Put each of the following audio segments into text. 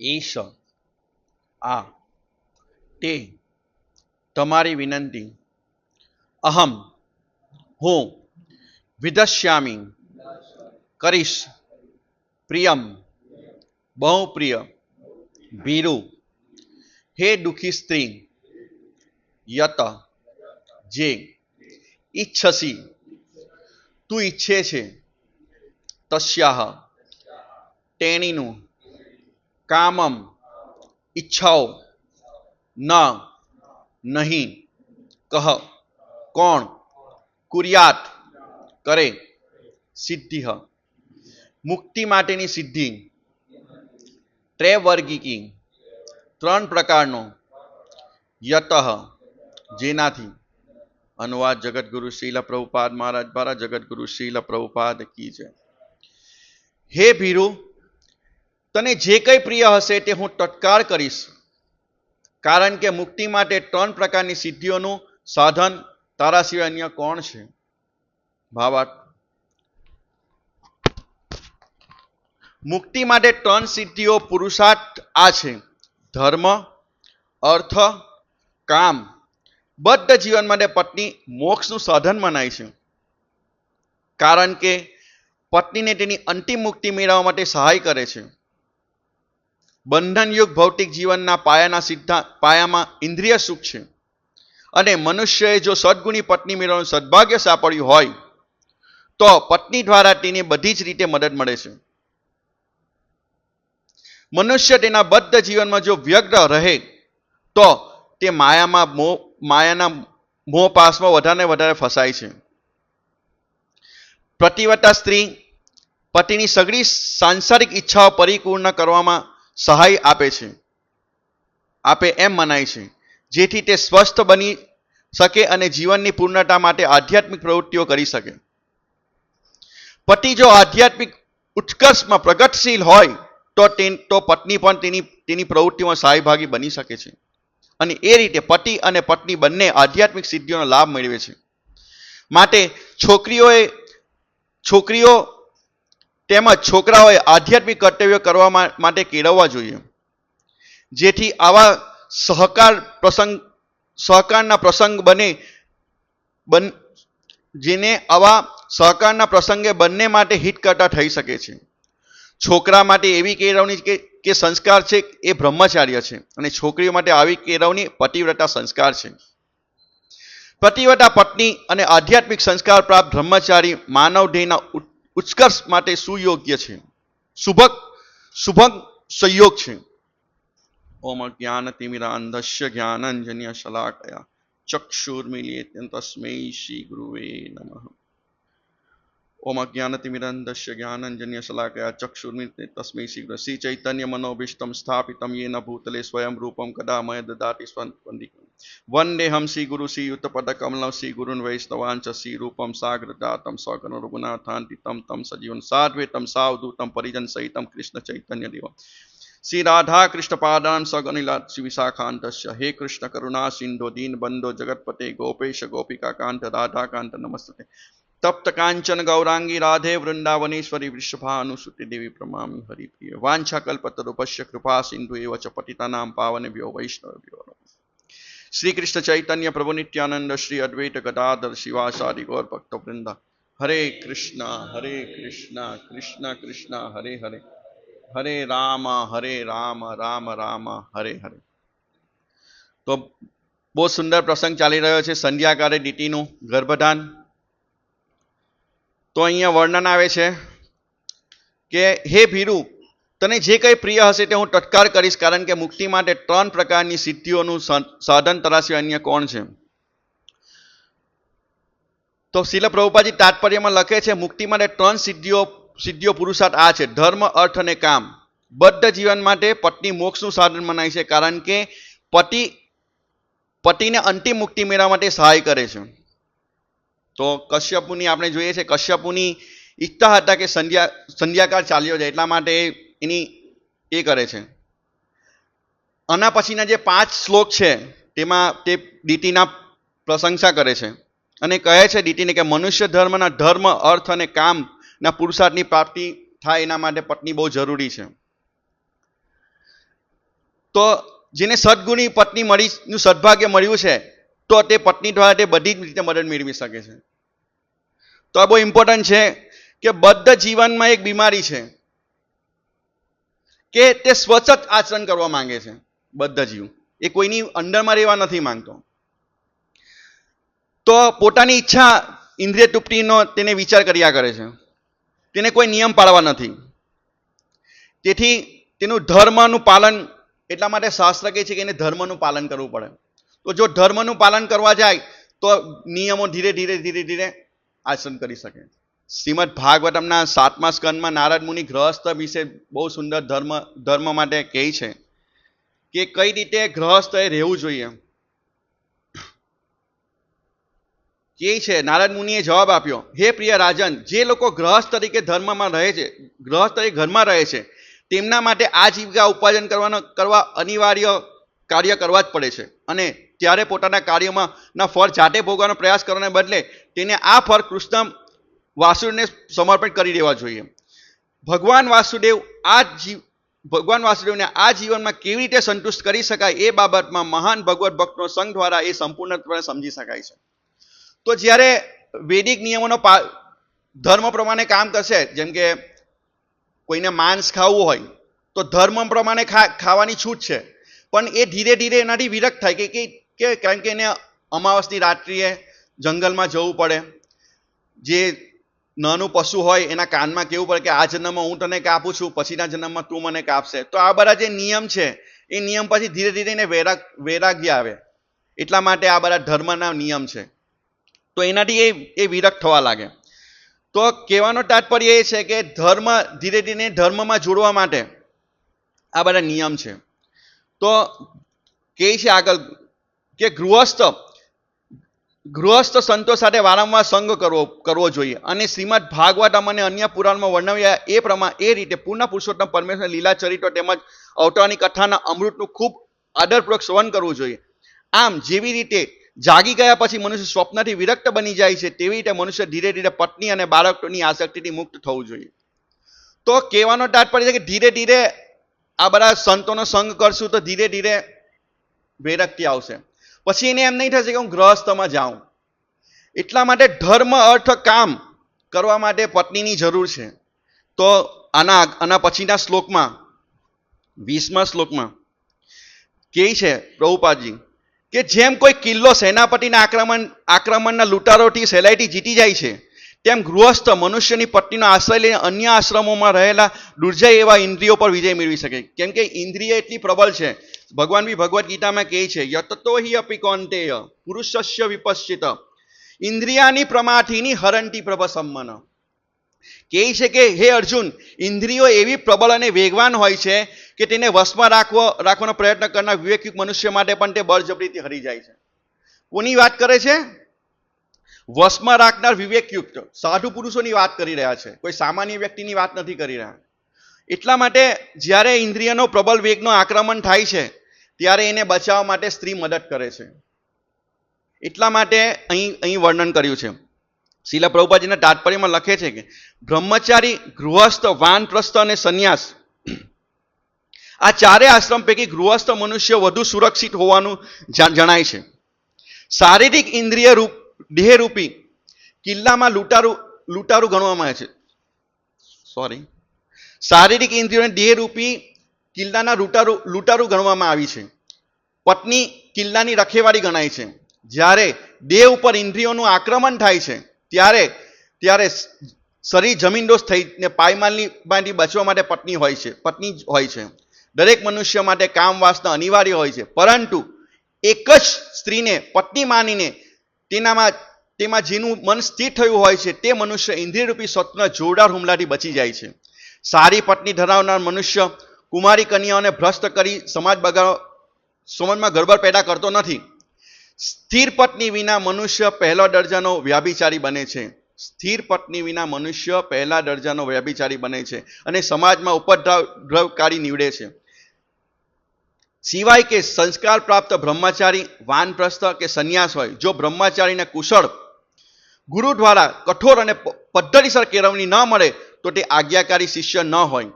Ash આ. તે. તમારી વિનંતી. અહમ. હું. વિદશ્યામી કરીશ. પ્રિયમ. બહુ પ્રિય. ભીરુ. હે દુઃખી સ્ત્રી. યત. જે. ઈચ્છસી. તું ઈચ્છે છે. તસ્યાહ. તેણીનું કામમ, ઈચ્છાઓ, ન, નહીં, કહ, કોણ, કુર્યાત, કરે સિદ્ધિ મુક્તિ માટેની સિદ્ધિ, ત્રેવર્ગિકી, ત્રણ પ્રકારનો, યત, જેનાથી અનુવાદ જગતગુરુ શીલ પ્રભુપાદ મહારાજ દ્વારા જગતગુરુ શીલ પ્રભુપાદ કી છે હે ભીરુ તને જે કંઈ પ્રિય હશે તે હું તત્કાર કરીશ. કારણ કે મુક્તિ માટે ત્રણ પ્રકારની સિદ્ધિઓનું સાધન તારા સિવાય અન્ય કોણ છે? ભાવાર્થ. મુક્તિ માટે ત્રણ સિદ્ધિઓ પુરુષાર્થ આ છે. ધર્મ, અર્થ, કામ. બદ્ધ જીવન માટે પત્ની મોક્ષનું સાધન મનાય છે. કારણ કે પત્નીને તેની અંતિમ મુક્તિ મેળવવા માટે સહાય કરે છે. બંધનયુગ ભૌતિક જીવનના પાયાના સિદ્ધાંત પાયામાં ઇન્દ્રિય સુખ છે. અને મનુષ્યએ જો સદગુણી પત્ની મેળવવાનું સદભાગ્ય સાંપડ્યું હોય, તો પત્ની દ્વારા તેને બધી જ રીતે મદદ મળે છે. મનુષ્ય તેના બદ્ધ જીવનમાં જો વ્યગ્ર રહે, તો તે માયામાં મોહ માયાના મોહ પાસમાં વધારે વધારે ફસાય છે. પ્રતિવતા સ્ત્રી પતિની સગળી સાંસારિક ઈચ્છાઓ પરિપૂર્ણ કરવામાં સહાય આપે છે. આપે એમ મનાય છે. જેથી તે સ્વસ્થ બની શકે અને જીવનની પૂર્ણતા માટે આધ્યાત્મિક પ્રવૃત્તિઓ કરી શકે. પતિ જો આધ્યાત્મિક ઉત્કર્ષમાં પ્રગટશીલ હોય, તો તે, તો પત્ની પણ તેની તેની પ્રવૃત્તિમાં સહભાગી બની શકે છે. અને એ રીતે પતિ અને પત્ની બંને આધ્યાત્મિક સિદ્ધિઓનો લાભ મેળવે છે. માટે છોકરીઓએ, છોકરીઓ તેમજ છોકરાઓએ આધ્યાત્મિક કર્તવ્ય કરવા માટે કેળવવા જોઈએ. જેથી આવા સહકાર પ્રસંગ, સહકારના પ્રસંગ બને, બન, જેને આવા સહકારના પ્રસંગે બંને માટે હિતકર્તા થઈ શકે છે. છોકરા માટે એવી કેળવણી કે કે સંસ્કાર છે, એ બ્રહ્મચાર્ય છે અને છોકરીઓ માટે આવી કેળવણી પતિવ્રતા સંસ્કાર છે. પતિવ્રતા પત્ની અને આધ્યાત્મિક સંસ્કાર પ્રાપ્ત બ્રહ્મચારી માનવ ઉત- ઉત્કર્ષ માટે સુયોગ્ય છે. શુભક શુભક સંયોગ છે. ઓમ જ્ઞાન તિમિરાંધસ્ય જ્ઞાનંજન્ય શલાકયા ચક્ષુર્મિલિયેત્યં તસ્મૈ શ્રી ગુરુવે નમઃ. ઓમ અજ્ઞાનતિમિરંધસ્ય જ્ઞાનંજન્ય શલાકયા ચક્ષુર્મિલિયેત્યં તસ્મૈ શીઘ્ર શ્રી ચૈતન્ય મનોભીષ્ટમ સ્થાપિતમ યેન ભૂતલે સ્વયં રૂપમ કદા મય દદાતિ સ્વંદિકમ વંદેહમ શ્રી ગુરુ શ્રી યુતપદ કમલમ શ્રી ગુરુન વૈષ્ણવાંચ શ્રી રૂપમ સાગ્રદાતમ સ્વગણ રઘુનાથાંતિતમ તમ સજીવન સાધ્વેતમ સાવધૂતમ પરિજન સહિતમ કૃષ્ણ ચૈતન્ય દેવ શ્રી રાધા કૃષ્ણ પાદાન સગનિલા શ્રી વિશાખાંતસ્ય હે કૃષ્ણ કરુણા સિંધો દીન બંધો જગતપતે ગોપેશ ગોપિકા કાંત રાધા નમસ્તે તપ્ત કાંચન ગૌરાંગી રાધે વૃંદાવનેશ્વરી વૃષભાનુસુતિ દેવી પ્રમામી હરિપ્રિય વાંછા કલ્પતરુપશ્ય કૃપા સિંધુ એવ ચ પતિતાનામ પાવનભ્યો વૈષ્ણવભ્યો શ્રી કૃષ્ણ ચૈતન્ય પ્રભુ નિત્યાનંદ શ્રી અદ્વૈત ગદાધર શિવાસાદિ ગૌર ભક્તવૃંદ હરે કૃષ્ણ હરે કૃષ્ણ કૃષ્ણ કૃષ્ણ હરે હરે હરે રામ હરે રામ રામ રામ હરે હરે તો બહુ સુંદર પ્રસંગ ચાલી રહ્યો છે સંધ્યાકાળે દીટીનું ગર્ભધાન તો અહીંયા વર્ણન આવે છે કે, હે ભીરુ, તને જે કંઈ પ્રિય હશે તે હું તત્કાર કરીશ, કારણ કે મુક્તિ માટે ત્રણ પ્રકારની સિદ્ધિઓનું સાધન તરાશ્યું અન્ય કોણ છે? તો શિલ પ્રભુપાજી તાત્પર્યમાં લખે છે, મુક્તિ માટે ત્રણ સિદ્ધિઓ સિદ્ધિઓ પુરુષાર્થ આ છે. ધર્મ, અર્થ અને કામ. બદ્ધ જીવન માટે પત્ની મોક્ષનું સાધન મનાય છે, કારણ કે પતિ, પતિને અંતિમ મુક્તિ મેળવવા માટે સહાય કરે છે. તો કશ્યપુની આપણે જોઈએ છે, કશ્યપુની ઈચ્છતા હતા કે સંધ્યા, સંધ્યાકાળ ચાલ્યો જાય, એટલા માટે એની એ કરે છે. આના પછીના જે પાંચ શ્લોક છે, તેમાં તે ડીટીના પ્રશંસા કરે છે. અને કહે છે ડીટીને કે મનુષ્ય ધર્મના ધર્મ, અર્થ અને કામના પુરુષાર્થની પ્રાપ્તિ થાય એના માટે પત્ની બહુ જરૂરી છે. તો જેને સદગુણી પત્ની મળીનું સદભાગ્ય મળ્યું છે તો તે પત્ની દ્વારા તે બધી જ રીતે મદદ મેળવી શકે છે. તો આ બહુ ઇમ્પોર્ટન્ટ છે કે બદ્ધ જીવનમાં એક બીમારી છે કે તે સ્વચ્છ આચરણ કરવા માંગે છે બદ્ધ જીવ. એ કોઈની અંડરમાં રહેવા નથી માંગતો. તો પોતાની ઈચ્છા ઇન્દ્રિય તૃપ્તિનો તેને વિચાર કર્યા કરે છે. તેને કોઈ નિયમ પાળવા નથી. તેથી તેનું ધર્મનું પાલન એટલા માટે શાસ્ત્ર કહે છે કે એને ધર્મનું પાલન કરવું પડે. તો જો ધર્મનું પાલન કરવા જાય, તો નિયમો ધીરે ધીરે ધીરે ધીરે આસન કરી શકે. શ્રીમદ ભાગવતમના સાતમા સ્કંદમાં નારદ મુનિ ગ્રહસ્થ વિશે બહુ સુંદર ધર્મ ધર્મ માટે કહે છે કે કઈ રીતે ગ્રહસ્થએ રહેવું જોઈએ? કે છે, નારદ મુનિએ જવાબ આપ્યો, હે પ્રિય રાજન, જે લોકો ગ્રહસ્થ તરીકે ધર્મમાં રહે છે, ગ્રહસ્થ તરીકે ઘરમાં રહે છે, તેમના માટે આજીવિકા ઉપાર્જન કરવાનો, કરવા અનિવાર્ય કાર્ય કરવા જ પડે છે. અને ત્યારે પોતાના કાર્યમાં ના ફળ જાતે ભોગવાનો પ્રયાસ કરવાને બદલે તેને આ ફળ કૃષ્ણ વાસુદેવને સમર્પણ કરી દેવા જોઈએ. ભગવાન વાસુદેવ આ જીવ, ભગવાન વાસુદેવને આ જીવનમાં કેવી રીતે સંતુષ્ટ કરી શકાય એ બાબતમાં મહાન ભગવત ભક્તનો સંઘ દ્વારા એ સંપૂર્ણપણે સમજી શકાય છે. તો જ્યારે વૈદિક નિયમોનો ધર્મ પ્રમાણે કામ કરશે, જેમ કે કોઈને માંસ ખાવું હોય, તો ધર્મ પ્રમાણે ખા, ખાવાની છૂટ છે. પણ એ ધીરે ધીરે એનાથી વિરક્ત થાય કે કે- કારણ કે એને અમાવસની રાત્રિએ જંગલમાં જવું પડે. જે નાનું પશુ હોય એના કાનમાં કેવું પડે કે આ જન્મમાં હું તને કાપું છું, પછીના જન્મમાં તું મને કાપશે. તો આ બધા જે નિયમ છે, એ નિયમ પછી ધીરે ધીરે એને વૈરાગ વૈરાગ્ય આવે. એટલા માટે આ બધા ધર્મના નિયમ છે. તો એનાથી એ એ વિરક્ત થવા લાગે. તો કહેવાનો તાત્પર્ય એ છે કે ધર્મ ધીરે ધીરે ધર્મમાં જોડવા માટે આ બધા નિયમ છે. તો કહે છે આગળ કે ગૃહસ્થ ગૃહસ્થ સંતો સાથે વારંવાર સંગ કરવો કરવો જોઈએ. અને શ્રીમદ ભાગવતમ અને અન્ય પુરાણમાં વર્ણવ્યા એ પ્રમાણે, એ રીતે પૂર્ણ પુરુષોત્તમ પરમેશ્વર લીલા ચરિત્રો તેમજ અવતારની કથાના અમૃતનું ખૂબ આદરપૂર્વક શ્રવણ કરવું જોઈએ. આમ જેવી રીતે જાગી ગયા પછી મનુષ્ય સ્વપ્નથી વિરક્ત બની જાય છે, તેવી રીતે મનુષ્ય ધીરે ધીરે પત્ની અને બાળકોની આસક્તિથી મુક્ત થવું જોઈએ. તો કહેવાનો તાત્પર્ય છે કે ધીરે ધીરે આ બધા સંતોનો સંગ કરશું તો ધીરે ધીરે વિરક્તિ આવશે. પછી એને એમ નહીં થશે કે હું ગ્રહસ્થમાં જાઉં. એટલા માટે ધર્મ અર્થ કામ કરવા માટે પત્નીની જરૂર છે. તો આના આના પછીના શ્લોકમાં, વીસમા શ્લોકમાં કે છે પ્રભુપાદજી કે જેમ કોઈ કિલ્લો સેનાપતિના આક્રમણ, આક્રમણના લૂંટારોથી સહેલાઈથી જીતી જાય છે તેમ ગૃહસ્થ મનુષ્યની પત્નીનો આશ્રય લઈને અન્ય આશ્રમોમાં રહેલા દુર્જય એવા ઇન્દ્રિયો પર વિજય મેળવી શકે. કેમ કે ઇન્દ્રિય એટલી પ્રબળ છે. ભગવાન બી ભગવદ્ ગીતામાં કહે છે, યતતો હિ અપી કૌંતેય, પુરુષસ્ય વિપશ્ચિત. ઇન્દ્રિયાની પ્રમાથીની હરંતી પ્રભ સંમન કહે છે કે, હે અર્જુન, ઇન્દ્રિયો એવી પ્રબળ અને વેગવાન હોય છે કે તેને વશમાં રાખવો, રાખવાનો પ્રયત્ન કરનાર વિવેકયુક્ત મનુષ્ય માટે પણ તે બળજબરીથી હરી જાય છે. કોની વાત કરે છે? વશમાં રાખનાર વિવેકયુક્ત સાધુ પુરુષોની વાત કરી રહ્યા છે. કોઈ સામાન્ય વ્યક્તિની વાત નથી કરી રહ્યા. એટલા માટે જ્યારે ઇન્દ્રિયનો પ્રબળ વેગનો આક્રમણ થાય છે, ત્યારે એને બચાવવા માટે સ્ત્રી મદદ કરે છે. એટલા માટે અહીં અહીં વર્ણન કર્યું છે. શીલા પ્રભુપાજીના તાત્પર્યમાં લખે છે કે, બ્રહ્મચારી, ગૃહસ્થ, વાનપ્રસ્થ અને સંન્યાસ, આ ચારે આશ્રમ પૈકી ગૃહસ્થ મનુષ્ય વધુ સુરક્ષિત હોવાનું જણાય છે. શારીરિક ઇન્દ્રિય રૂપ દેહરૂપી કિલ્લામાં લૂંટારું લૂંટારું ગણવામાં આવે છે. સોરી શારીરિક ઇન્દ્રિયોને દેહરૂપી કિલ્લાના લૂંટારું લૂંટારું ગણવામાં આવી છે. પત્ની કિલ્લાની રખેવાળી ગણાય છે. જ્યારે દેહ ઉપર ઇન્દ્રિયોનું આક્રમણ થાય છે, ત્યારે ત્યારે શરીર જમીનદોષ થઈને પાયમાલની માંથી બચવા માટે પત્ની હોય છે, પત્ની હોય છે. દરેક મનુષ્ય માટે કામ વાસના અનિવાર્ય હોય છે. પરંતુ એક જ સ્ત્રીને પત્ની માનીને તેનામાં, તેમાં જેનું મન સ્થિર થયું હોય છે, તે મનુષ્ય ઇન્દ્રિયરૂપી સત્વના જોરદાર હુમલાથી બચી જાય છે. સારી પત્ની ધરાવનાર મનુષ્ય કુમારી કન્યાઓને ભ્રષ્ટ કરી સમાજ બગાડો સમાજમાં ગડબડ પેદા કરતો નથી. સ્થિર પત્ની વિના મનુષ્ય પહેલો દરજાનો વ્યાભિચારી બને છે. સ્થિર પત્ની વિના મનુષ્ય પહેલા દરજાનો વ્યાભિચારી બને છે અને સમાજમાં ઉપદ્રવકારી નીવડે છે. સિવાય કે સંસ્કાર પ્રાપ્ત બ્રહ્મચારી, વાનપ્રસ્થ કે સંન્યાસ હોય, જો બ્રહ્મચારીને કુશળ ગુરુ દ્વારા કઠોર અને પદ્ધતિસર કેળવણી ન મળે, તો તે આજ્ઞાકારી શિષ્ય ન હોય.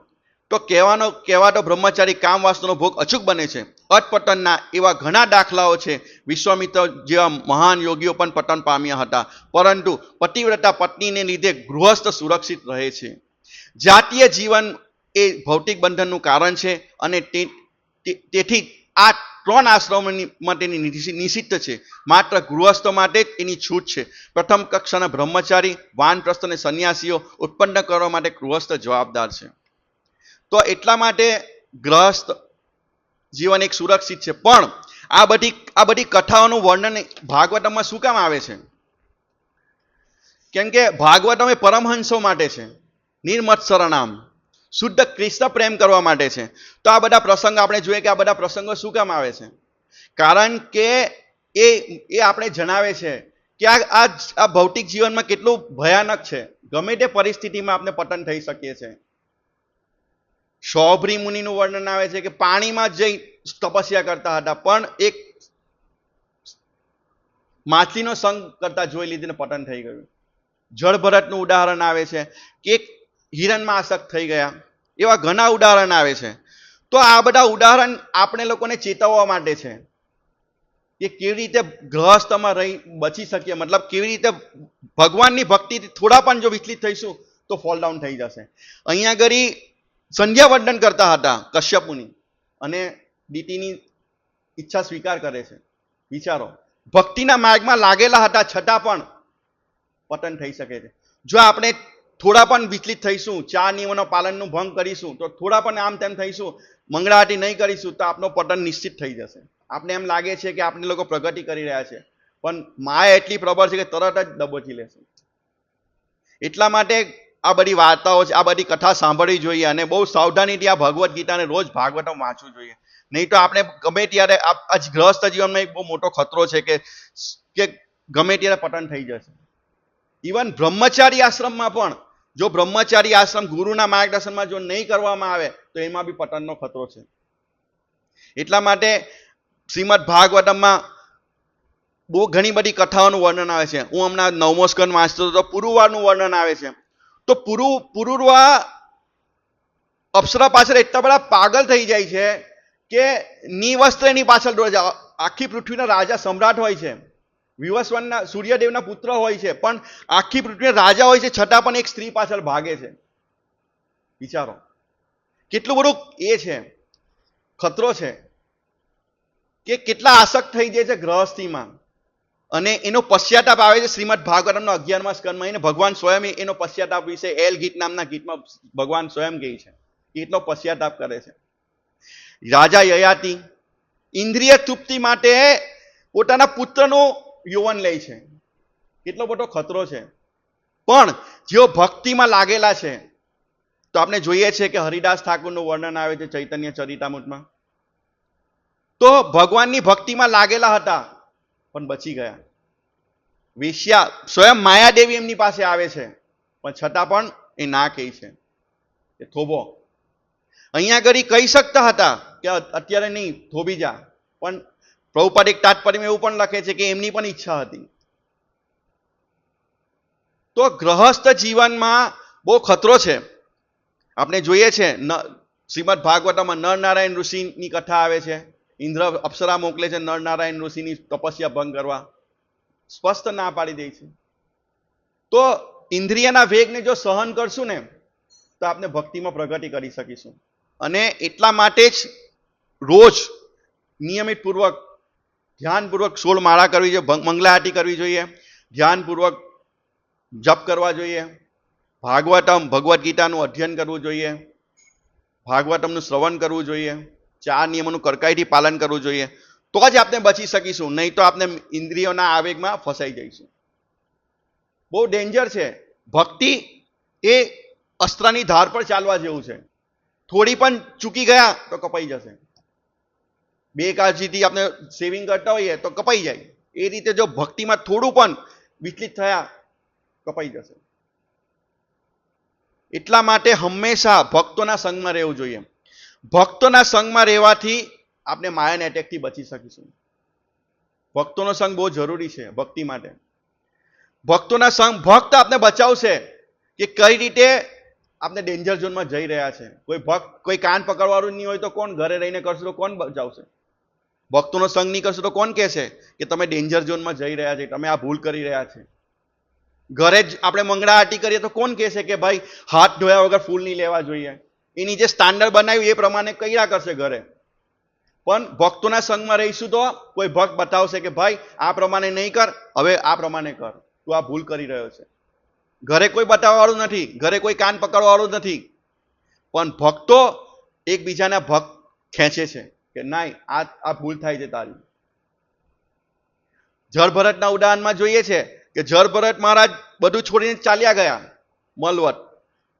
તો કહેવાનો, કહેવાતો બ્રહ્મચારી કામવાસનો ભોગ અચૂક બને છે. અટપતનના એવા ઘણા દાખલાઓ છે. વિશ્વામિત્ર જેવા મહાન યોગીઓ પણ પતન પામ્યા હતા. પરંતુ પતિવ્રતા પત્નીને લીધે ગૃહસ્થ સુરક્ષિત રહે છે. જાતીય જીવન એ ભૌતિક બંધનનું કારણ છે અને તે- તેથી આ ત્રણ આશ્રમોની માટેની નિષિ- નિષિદ્ધ છે. માત્ર ગૃહસ્થ માટે જ એની છૂટ છે. પ્રથમ કક્ષાના બ્રહ્મચારી, વાનપ્રસ્થ અને સંન્યાસીઓ ઉત્પન્ન કરવા માટે ગૃહસ્થ જવાબદાર છે. તો એટલા માટે ગ્રહસ્થ જીવન એક સુરક્ષિત છે. પણ આ બધી આ બધી કથાઓનું વર્ણન ભાગવતમમાં શું કામ આવે છે? કેમ કે ભાગવતમ એ પરમહંસો માટે છે. નિર્મત્સર નામ શુદ્ધ કૃષ્ણ પ્રેમ કરવા માટે છે. તો આ બધા પ્રસંગ આપણે જોઈએ કે આ બધા પ્રસંગો શું કામ આવે છે? કારણ કે એ એ આપણે જણાવે છે કે આ આ ભૌતિક જીવનમાં કેટલું ભયાનક છે. ગમે તે પરિસ્થિતિમાં આપણે પતન થઈ શકીએ છીએ શૌભરી મુનિનું વર્ણન આવે છે કે પાણીમાં જઈ તપસ્યા કરતા હતા, પણ એક માછલીનો સંગ કરતા જોઈ લીધીને પતન થઈ ગયું. જળભરતનું ઉદાહરણ આવે છે કે એક હિરણમાં આસક્ત થઈ ગયા. એવા ઘણા ઉદાહરણ આવે છે. તો આ બધા ઉદાહરણ આપણે લોકોને ચેતવવા માટે છે. કે કેવી રીતે ગ્રહસ્થમાં રહી બચી શકીએ? મતલબ કેવી રીતે ભગવાનની ભક્તિથી થોડા પણ જો વિચલિત થઈશું, તો ફોલ ડાઉન થઈ જશે. અહીંયા આગળ સંધ્યા વંદન કરતા હતા કશ્યપુની. અને દીતીની ઈચ્છા સ્વીકાર કરે છે. વિચારો, ભક્તિના માર્ગમાં લાગેલા હતા છતાં પણ પતન થઈ શકે છે. જો આપણે થોડા પણ વિચલિત થઈશું ચાર નિયમોના પાલનનું ભંગ કરીશું, તો થોડા પણ આમ તેમ થઈશું મંગળાટી નહીં કરીશું, તો આપણો પતન નિશ્ચિત થઈ જશે. આપણે એમ લાગે છે કે આપણે લોકો પ્રગતિ કરી રહ્યા છે, પણ માયા એટલી પ્રબળ છે કે તરત જ દબોચી લેશે. એટલા માટે આ બધી વાર્તાઓ છે, આ બધી કથા સાંભળવી જોઈએ અને બહુ સાવધાનીથી આ ભગવદ્ ગીતાને રોજ ભાગવતમ વાંચવું જોઈએ. નહીં તો આપણે ગમે ત્યારે આ આ ગ્રહસ્થ જીવનમાં એક બહુ મોટો ખતરો છે કે કે ગમે ત્યારે પતન થઈ જશે. ઇવન બ્રહ્મચારી આશ્રમમાં પણ જો બ્રહ્મચારી આશ્રમ ગુરુના માર્ગદર્શનમાં જો નહીં કરવામાં આવે, તો એમાં બી પતનનો ખતરો છે. એટલા માટે શ્રીમદ ભાગવતમમાં બહુ ઘણી બધી કથાઓનું વર્ણન આવે છે. હું હમણાં નવમો વાંચતો હતો, તો પુરુવાનું વર્ણન આવે છે. તો પુરુ, પુરુરવા અપ્સરા પાછળ એટલા બધા પાગલ થઈ જાય છે કે નિવસ્ત્ર એની પાછળ દોડે આખી પૃથ્વીના રાજા સમ્રાટ હોય છે. વિવસ્વનના સૂર્યદેવના પુત્ર હોય છે, પણ આખી પૃથ્વીના રાજા હોય છે, છતાં પણ એક સ્ત્રી પાછળ ભાગે છે. વિચારો. કેટલું બધું એ છે, ખતરો છે, કે કેટલા આસક્ત થઈ જાય છે ગ્રહસ્થિમાં. અને એનો પશ્ચાતાપ આવે છે શ્રીમદ ભાગવતમનો અગિયારમાં સ્કંદમાં. એને ભગવાન સ્વયં એનો પશ્ચાતાપ વિશે એલ ગીત નામના ગીતમાં ભગવાન સ્વયં કહે છે. કેટલો પશ્ચાતાપ કરે છે. રાજા યયાતિ, ઇન્દ્રિય તૃપ્તિ માટે પોતાના પુત્રનું યુવન લે છે. કેટલો મોટો ખતરો છે. પણ જેઓ ભક્તિમાં લાગેલા છે, તો આપણે જોઈએ છે કે હરિદાસ ઠાકુરનું વર્ણન આવે છે ચૈતન્ય ચરિતામૃતમાં. તો ભગવાનની ભક્તિમાં લાગેલા હતા, પણ બચી ગયા. વેશ્યા સ્વયં માયાદેવી એમની પાસે આવે છે, પણ છતાં પણ એ ના કહે છે. એ થોભો. અહીંયા આગળ કહી શકતા હતા કે અત્યારે નહીં, થોભી જા. પણ પ્રભુપાદ એક તાત્પર્યમાં એવું પણ લખે છે કે એમની પણ ઈચ્છા હતી. તો ગ્રહસ્થ જીવનમાં બહુ ખતરો છે. આપણે જોઈએ છે, ન, શ્રીમદ ભાગવતમાં નરનારાયણ ઋષિની કથા આવે છે. ઇન્દ્ર અપ્સરા મોકલે છે નરનારાયણ ઋષિની તપસ્યા ભંગ કરવા. સ્પષ્ટ ના પાડી દે છે. તો ઇન્દ્રિયના વેગને જો સહન કરશું ને, તો આપણે ભક્તિમાં પ્રગતિ કરી શકીશું. અને એટલા માટે જ રોજ નિયમિત પૂર્વક ધ્યાનપૂર્વક સોળ માળા કરવી જોઈએ, ભંગ- મંગલા આરતી કરવી જોઈએ, ધ્યાનપૂર્વક જપ કરવા જોઈએ, ભાગવતમ, ભગવદ્ ગીતાનું અધ્યયન કરવું જોઈએ, ભાગવતમનું શ્રવણ કરવું જોઈએ, ચાર નિયમોનું કરકાઈથી પાલન કરવું જોઈએ. તો જ આપણે બચી શકીશું, નહીં તો આપણે ઇન્દ્રિયોના આવેગમાં ફસાઈ જઈશું. બહુ ડેન્જર છે. ભક્તિ એ અસ્ત્રની ધાર પર ચાલવા જેવું છે. થોડી પણ ચૂકી ગયા તો કપાઈ જશે. બે કાળજીથી આપણે સેવિંગ કરતા હોઈએ તો કપાઈ જાય. એ રીતે જો ભક્તિમાં થોડું પણ વિચલિત થયા, કપાઈ જશે. એટલા માટે હંમેશા ભક્તોના સંગમાં રહેવું જોઈએ ભક્તોના સંગમાં રહેવાથી આપણે માયાના એટેકથી બચી શકીશું. ભક્તોનો સંગ બહુ જરૂરી છે, ભક્તિ માટે. ભક્તોના સંગ, ભક્ત આપને બચાવશે કે કઈ રીતે આપણે ડેન્જર ઝોનમાં જઈ રહ્યા છે. કોઈ ભક્ત, કોઈ કાન પકડવાનું નહીં હોય તો કોણ ઘરે રહીને કરશે તો કોણ બચાવશે? ભક્તોનો સંગ નહીં કરશે તો કોણ કહેશે કે તમે ડેન્જર ઝોનમાં જઈ રહ્યા છે, તમે આ ભૂલ કરી રહ્યા છે? ઘરે જ આપણે મંગળા આટી કરીએ તો કોણ કહેશે કે ભાઈ, હાથ ધોયા વગર ફૂલ નહીં લેવા જોઈએ? એની જે સ્ટાન્ડર્ડ બનાવ્યું એ પ્રમાણે કર્યા કરશે ઘરે. પણ ભક્તોના સંગમાં રહીશું તો કોઈ ભક્ત બતાવશે કે ભાઈ, આ પ્રમાણે નહીં કર, હવે આ પ્રમાણે કર. તું આ ભૂલ કરી રહ્યો છે. ઘરે કોઈ બતાવવાવાળું નથી, ઘરે કોઈ કાન પકડવાવાળું નથી. પણ ભક્તો એકબીજાના ભક્ત ખેંચે છે. કે નહીં આ આ ભૂલ થાય છે તારી. જળભરતના ઉદાહરણમાં જોઈએ છે કે જળભરત મહારાજ બધું છોડીને ચાલ્યા ગયા મલવટ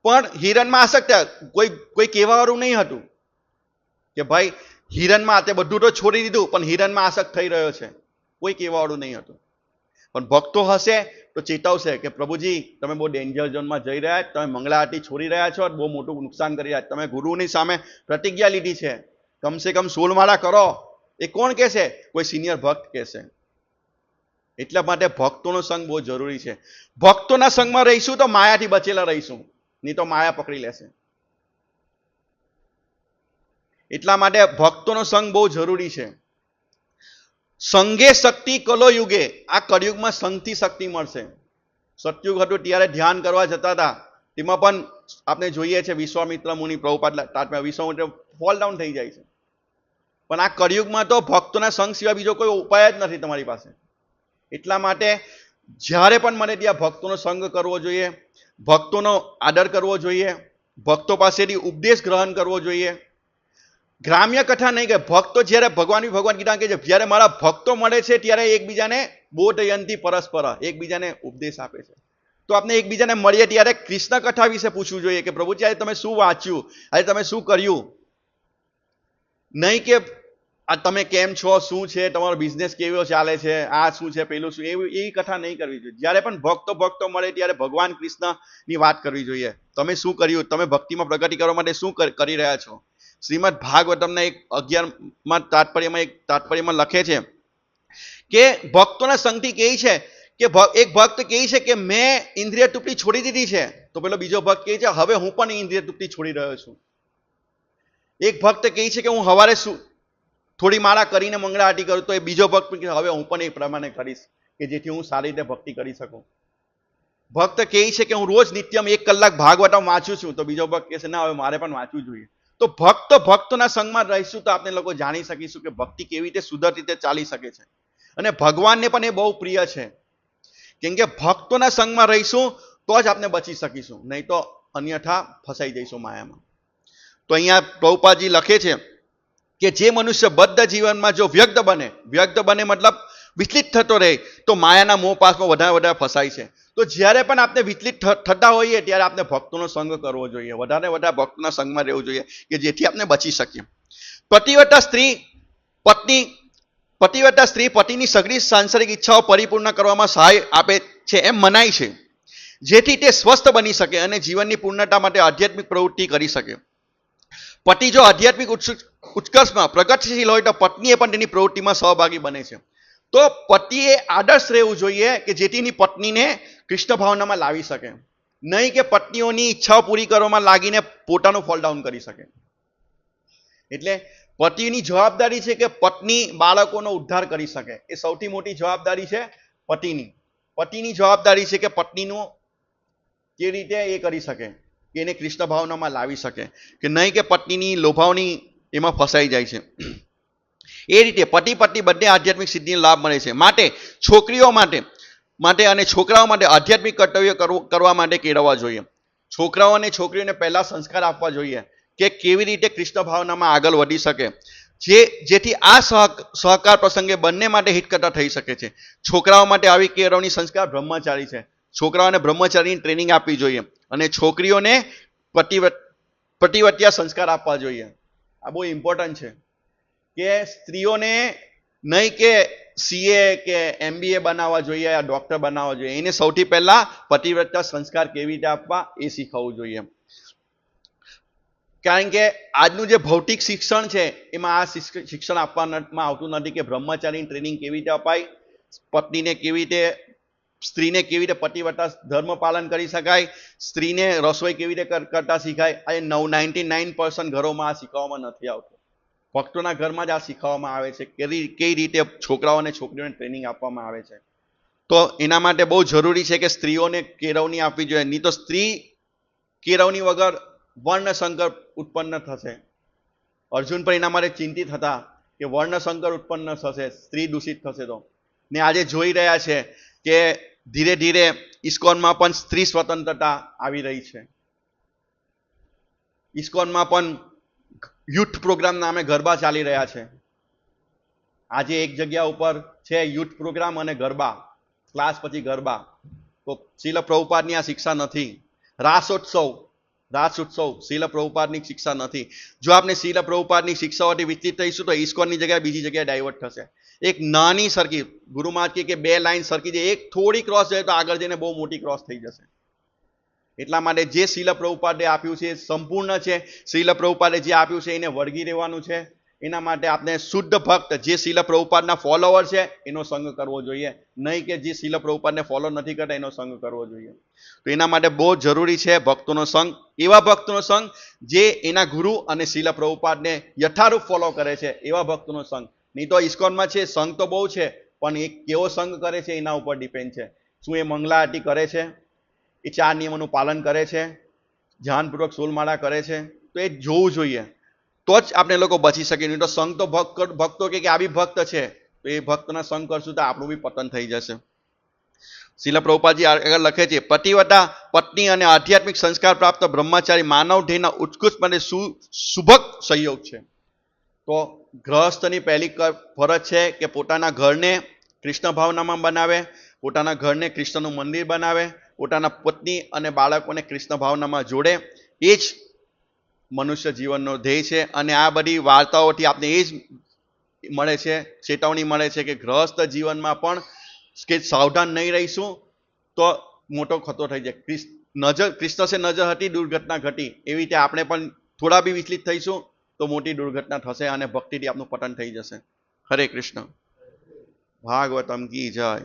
પણ હિરણમાં આસક્ત. કોઈ કોઈ કહેવાવાળું નહીં હતું કે ભાઈ, હિરણમાં તે બધું તો છોડી દીધું, પણ હિરણમાં આસક્ત થઈ રહ્યો છે. કોઈ કહેવાવાળું નહીં હતું. પણ ભક્તો હશે તો ચેતવશે કે, પ્રભુજી, તમે બહુ ડેન્જર ઝોનમાં જઈ રહ્યા તમે મંગળા આરતી છોડી રહ્યા છો, બહુ મોટું નુકસાન કરી રહ્યા તમે ગુરુની સામે પ્રતિજ્ઞા લીધી છે. કમસે કમ સોળ માળા કરો. એ કોણ કહેશે? કોઈ સિનિયર ભક્ત કહેશે. એટલા માટે ભક્તોનો સંગ બહુ જરૂરી છે. ભક્તોના સંગમાં રહીશું તો માયાથી બચેલા રહીશું. નહીં તો માયા પકડી લેશે. એટલા માટે ભક્તોનો સંગ બહુ જરૂરી છે. સંગે શક્તિ કલો યુગે આ કળયુગમાં સંગથી શક્તિ મળશે. સતયુગ હતું ત્યારે ધ્યાન કરવા જતા હતા. તેમાં પણ આપણે જોઈએ છે વિશ્વામિત્ર મુનિ પ્રભુપાદ તાત્મા વિશ્વામિત્ર ફોલ ડાઉન થઈ જાય છે. પણ આ કળિયુગમાં તો ભક્તોના સંગ સિવાય બીજો કોઈ ઉપાય જ નથી તમારી પાસે. એટલા માટે જ્યારે પણ મને ત્યાં ભક્તોનો સંગ કરવો જોઈએ, ભક્તોનો આદર કરવો જોઈએ, ભક્તો પાસેથી ઉપદેશ ગ્રહણ કરવો જોઈએ. ગ્રામ્ય કથા નહીં કે ભક્તો જ્યારે ભગવાનની ભગવાન ગીતા કહે છે, જ્યારે મારા ભક્તો મળે છે ત્યારે એકબીજાને બોધયંતી પરસ્પર એકબીજાને ઉપદેશ આપે છે. તો આપણે એકબીજાને મળીએ ત્યારે કૃષ્ણ કથા વિશે પૂછવું જોઈએ કે પ્રભુજી આજે તમે શું વાંચ્યું? આજે તમે શું કર્યું? નહીં કે આ તમે કેમ છો? શું છે? તમારો બિઝનેસ કેવો ચાલે છે? આ શું છે? પેલું શું? એવી એવી કથા નહીં કરવી જોઈએ. જ્યારે પણ ભક્તો ભક્તો મળે ત્યારે ભગવાન કૃષ્ણની વાત કરવી જોઈએ. તમે શું કર્યું? તમે ભક્તિમાં પ્રગતિ કરવા માટે શું કરી રહ્યા છો? શ્રીમદ ભાગવતમના એક અગિયારમાં તાત્પર્યમાં એક તાત્પર્યમાં લખે છે કે ભક્તોના સંગથી કહે છે? કે એક ભક્ત કહે છે કે મેં ઇન્દ્રિય તૃપ્તિ છોડી દીધી છે? તો પેલો બીજો ભક્ત કહે છે? હવે હું પણ ઇન્દ્રિય તૃપ્તિ છોડી રહ્યો છું. એક ભક્ત કહે છે કે હું હવારે શું થોડી માળા કરીને મંગળા આરતી કરું તો એ બીજો ભક્ત હવે હું પણ એ પ્રમાણે કરીશ કે જેથી હું સારી રીતે ભક્તિ કરી શકું. ભક્ત કહે છે કે હું રોજ નિત્યમ એક કલાક ભાગવતમ વાંચું છું, તો બીજો ભક્ત કહે છે, ના, હવે મારે પણ વાંચવું જોઈએ. તો ભક્ત ભક્તોના સંગમાં રહીશું તો આપણે લોકો જાણી શકીશું કે ભક્તિ કેવી રીતે સુધર રીતે ચાલી શકે છે. અને ભગવાનને પણ એ બહુ પ્રિય છે. કેમ કે ભક્તોના સંગમાં રહીશું તો જ આપણે બચી શકીશું, નહીં તો અન્યથા ફસાઈ જઈશું માયામાં. તો અહીંયા પ્રભુપાદજી લખે છે કે જે મનુષ્ય બદ્ધ જીવનમાં જો વ્યક્ત બને વ્યક્ત બને મતલબ વિચલિત થતો રહે, તો માયાના મોહ પાસમાં વધારે વધારે ફસાય છે. તો જ્યારે પણ આપણે વિચલિત થતા હોઈએ, ત્યારે આપણે ભક્તોનો સંગ કરવો જોઈએ. વધારે વધારે ભક્તના સંગમાં રહેવું જોઈએ કે જેથી આપણે બચી શકીએ. પતિવતા સ્ત્રી, પત્ની પતિવતા સ્ત્રી પતિની સઘળી સાંસારિક ઈચ્છાઓ પરિપૂર્ણ કરવામાં સહાય આપે છે એમ મનાય છે. જેથી તે સ્વસ્થ બની શકે અને જીવનની પૂર્ણતા માટે આધ્યાત્મિક પ્રવૃત્તિ કરી શકે. પતિ જો આધ્યાત્મિક ઉત્સ- ઉત્કર્ષમાં પ્રગતિશીલ હોય તો પત્નીએ પણ તેની પ્રવૃત્તિમાં સહભાગી બને છે. તો પતિએ આદર્શ રહેવું જોઈએ કે જેથી એની પત્નીને કૃષ્ણ ભાવનામાં લાવી શકે. નહીં કે પત્નીઓની ઈચ્છાઓ પૂરી કરવામાં લાગીને પોતાનું ફોલ ડાઉન કરી શકે. એટલે પતિની જવાબદારી છે કે પત્ની બાળકોનો ઉદ્ધાર કરી શકે. એ સૌથી મોટી જવાબદારી છે પતિની. પતિની જવાબદારી છે કે પત્નીનું કે રીતે એ કરી શકે. કે એને કૃષ્ણ ભાવનામાં લાવી શકે. કે નહીં કે પત્નીની લોભાવની એમાં ફસાઈ જાય છે. એ રીતે પતિ પત્ની બંને આધ્યાત્મિક સિદ્ધિનો લાભ મળે છે. માટે છોકરીઓ માટે માટે અને છોકરાઓ માટે આધ્યાત્મિક કર્તવ્ય કરવું- માટે કેળવવા જોઈએ. છોકરાઓ અને છોકરીઓને પહેલાં સંસ્કાર આપવા જોઈએ કે કેવી રીતે કૃષ્ણ ભાવનામાં આગળ વધી શકે. જે, જેથી આ સહ સહકાર પ્રસંગે બંને માટે હિતકર્તા થઈ શકે છે. છોકરાઓ માટે આવી કેળવણી સંસ્કાર બ્રહ્મચારી છે. છોકરાઓને બ્રહ્મચારીની ટ્રેનિંગ આપવી જોઈએ અને છોકરીઓને પતિવત પતિવત્યા સંસ્કાર આપવા જોઈએ. આ બહુ ઇમ્પોર્ટન્ટ છે કે સ્ત્રીઓને નહીં કે સીએ કે એમબીએ બનાવવા જોઈએ યા ડોક્ટર બનાવવા જોઈએ, એને સૌથી પહેલા પતિવ્રતા સંસ્કાર કેવી રીતે આપવા એ શીખવવું જોઈએ. કારણ કે આજનું જે ભૌતિક શિક્ષણ છે, એમાં આ શિક્ષ- શિક્ષણ આપવામાં આવતું નથી કે બ્રહ્મચારીની ટ્રેનિંગ કેવી રીતે અપાય, પત્નીને કેવી રીતે સ્ત્રીને કેવી રીતે પતિવતા ધર્મ પાલન કરી શકાય, સ્ત્રીને રસોઈ કેવી રીતે કરતા શીખાય, આ નવ નાઇન્ટી નાઇન ઘરોમાં આ શીખવામાં નથી આવતું. ભક્તોના ઘરમાં જ આ શીખવવામાં આવે છે, કેવી કઈ રીતે છોકરાઓ અને છોકરીઓને ટ્રેનિંગ આપવામાં આવે છે. તો એના માટે બહુ જરૂરી છે કે સ્ત્રીઓને કેળવણી આપવી જોઈએ, નહીં તો સ્ત્રી કેળવણી વગર વર્ણસંકર ઉત્પન્ન થશે. અર્જુન પણ એના માટે ચિંતિત હતા કે વર્ણસંકર ઉત્પન્ન થશે, સ્ત્રી દૂષિત થશે તો. ને આજે જોઈ રહ્યા છે કે ધીરે ધીરે ઇસ્કોનમાં પણ સ્ત્રી સ્વતંત્રતા આવી રહી છે. ઇસ્કોનમાં પણ યુથ પ્રોગ્રામ નામે ગરબા ચાલી રહ્યા છે. આજે એક જગ્યા ઉપર છે યુથ પ્રોગ્રામ અને ગરબા, ક્લાસ પછી ગરબા. તો શીલ પ્રભુપાદની આ શિક્ષા નથી. રાસોત્સવ રાસ ઉત્સવ, શીલ પ્રભુપાદની શિક્ષા નથી. જો આપણે શીલ પ્રભુપાદની શિક્ષાઓથી વિચલિત થઈશું તો ઇસ્કોનની જગ્યાએ બીજી જગ્યાએ ડાયવર્ટ થશે. એક નાની સરખી, ગુરુ મહારાજ કે બે લાઈન સરખી છે, એક થોડી ક્રોસ જાય તો આગળ જઈને બહુ મોટી ક્રોસ થઈ જશે. એટલા માટે જે શીલ પ્રભુપાદે આપ્યું છે એ સંપૂર્ણ છે. શીલ પ્રભુપાદે જે આપ્યું છે એને વળગી રહેવાનું છે. એના માટે આપણે શુદ્ધ ભક્ત જે શીલ પ્રભુપાદના ફોલોવર છે, એનો સંગ કરવો જોઈએ. નહીં કે જે શીલ પ્રભુપાદને ફોલો નથી કરતા, એનો સંગ કરવો જોઈએ. તો એના માટે બહુ જરૂરી છે ભક્તોનો સંગ. એવા ભક્તોનો સંગ જે એના ગુરુ અને શીલ પ્રભુપાદને યથારૂપ ફોલો કરે છે, એવા ભક્તોનો સંગ. નહીં તો ઇસ્કોનમાં છે, સંઘ તો બહુ છે, પણ એ કેવો સંઘ કરે છે એના ઉપર ડિપેન્ડ છે. શું એ મંગલા આરતી કરે છે? એ ચાર નિયમોનું પાલન કરે છે? ધ્યાનપૂર્વક સોલમાળા કરે છે? તો એ જોવું જોઈએ. તો જ આપણે લોકો બચી શકીએ. નહીં તો સંઘ તો ભક્ત, ભક્તો કે કે આ ભક્ત છે, તો એ ભક્તના સંગ કરશું તો આપણું બી પતન થઈ જશે. શિલ પ્રભુપાદજી આગળ લખે છે પતિવતા પત્ની અને આધ્યાત્મિક સંસ્કાર પ્રાપ્ત બ્રહ્મચારી માનવ ધ્યેયના ઉત્કૃષ્ટ અને સુ- શુભક સહયોગ છે. તો ગ્રહસ્થની પહેલી ફરજ છે કે પોતાના ઘરને કૃષ્ણ ભાવનામાં બનાવે, પોતાના ઘરને કૃષ્ણનું મંદિર બનાવે, પોતાના પત્ની અને બાળકોને કૃષ્ણ ભાવનામાં જોડે. એ જ મનુષ્ય જીવનનો ધ્યેય છે અને આ બધી વાર્તાઓથી આપણે એ જ મળે છે, ચેતવણી મળે છે કે ગ્રહસ્થ જીવનમાં પણ કે સાવધાન નહીં રહીશું તો મોટો ખતો થઈ જાય. નજર, કૃષ્ણ સે નજર હતી, દુર્ઘટના ઘટી. એવી રીતે આપણે પણ થોડા બી વિચલિત થઈશું. તો મોટી દુર્ઘટના થશે અને ભક્તિથી આપનું પતન થઈ જશે. હરે કૃષ્ણ. ભાગવતમ કી જય.